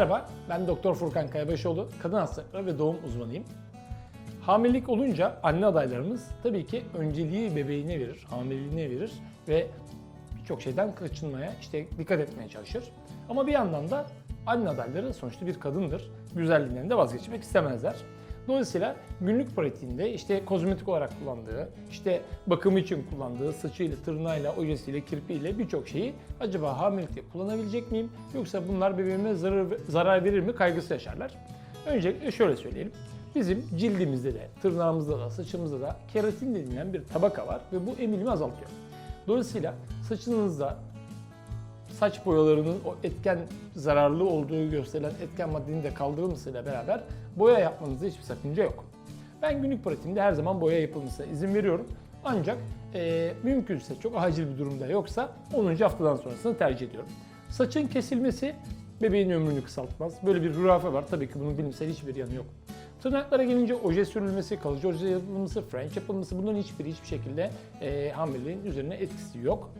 Merhaba, ben Doktor Furkan Kayabaşoğlu, kadın hastalıkları ve doğum uzmanıyım. Hamilelik olunca anne adaylarımız tabii ki önceliği bebeğine verir, hamileliğine verir ve birçok şeyden kaçınmaya, işte dikkat etmeye çalışır. Ama bir yandan da anne adayları sonuçta bir kadındır. Güzelliğinden de vazgeçmek istemezler. Dolayısıyla günlük pratiğinde işte kozmetik olarak kullandığı, işte bakım için kullandığı saçıyla, tırnağıyla, ojesiyle, kirpiğiyle birçok şeyi acaba hamilelikte kullanabilecek miyim? Yoksa bunlar bebeğime zarar, zarar verir mi kaygısı yaşarlar. Öncelikle şöyle söyleyelim. Bizim cildimizde de, tırnağımızda da, saçımızda da keratin denilen bir tabaka var ve bu emilimi azaltıyor. Dolayısıyla saçınızda saç boyalarının o etken zararlı olduğu gösterilen etken maddenin de kaldırılmasıyla beraber boya yapmanızda hiçbir sakınca yok. Ben günlük pratiğimde her zaman boya yapılmasına izin veriyorum. Ancak eee, mümkünse çok acil bir durumda yoksa 10. haftadan sonrasını tercih ediyorum. Saçın kesilmesi bebeğin ömrünü kısaltmaz. Böyle bir hurafe var. Tabii ki bunun bilimsel hiçbir yanı yok. Tırnaklara gelince oje sürülmesi, kalıcı oje yapılması, french yapılması bunların hiçbiri hiçbir şekilde eee hamileliğin üzerine etkisi yok.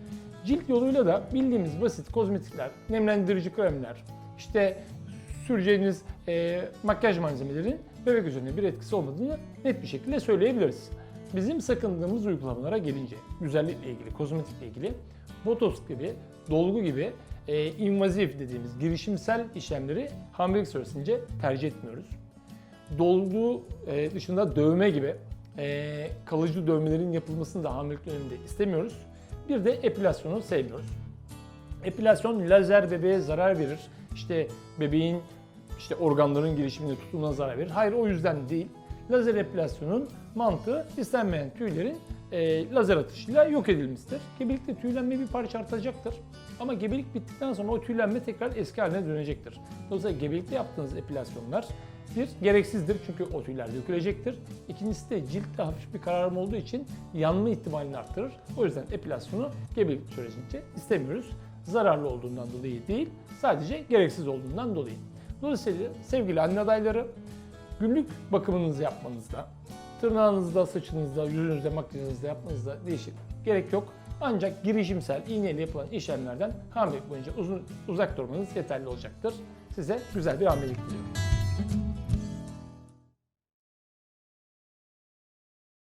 Cilt yoluyla da bildiğimiz basit kozmetikler, nemlendirici kremler, işte süreceğiniz eee, makyaj malzemelerin bebek üzerine bir etkisi olmadığını net bir şekilde söyleyebiliriz. Bizim sakındığımız uygulamalara gelince, güzellikle ilgili, kozmetikle ilgili, botoks gibi, dolgu gibi eee invazif dediğimiz girişimsel işlemleri hamilelik süresince tercih etmiyoruz dolgu e, dışında dövme gibi e, kalıcı dövmelerin yapılmasını da hamilelik döneminde istemiyoruz. Bir de epilasyonu sevmiyoruz. Epilasyon lazer bebeğe zarar verir. İşte bebeğin işte organların gelişimine, tutumuna zarar verir. Hayır o yüzden değil. Lazer epilasyonun mantığı istenmeyen tüylerin e, lazer atışıyla yok edilmesidir. Gebelikte tüylenme bir parça artacaktır. Ama gebelik bittikten sonra o tüylenme tekrar eski haline dönecektir. Dolayısıyla gebelikte yaptığınız epilasyonlar bir, gereksizdir çünkü o tüyler dökülecektir. İkincisi de ciltte hafif bir kararma olduğu için yanma ihtimalini arttırır. O yüzden epilasyonu gebelik sürecince istemiyoruz. Zararlı olduğundan dolayı değil, sadece gereksiz olduğundan dolayı. Dolayısıyla sevgili anne adayları, günlük bakımınızı yapmanızda, tırnağınızda, saçınızda, yüzünüzde, makyajınızda yapmanızda değişik gerek yok. Ancak girişimsel, iğneyle yapılan işlemlerden hamilelik boyunca uzun, uzak durmanız yeterli olacaktır. Size güzel bir hamilelik diliyorum.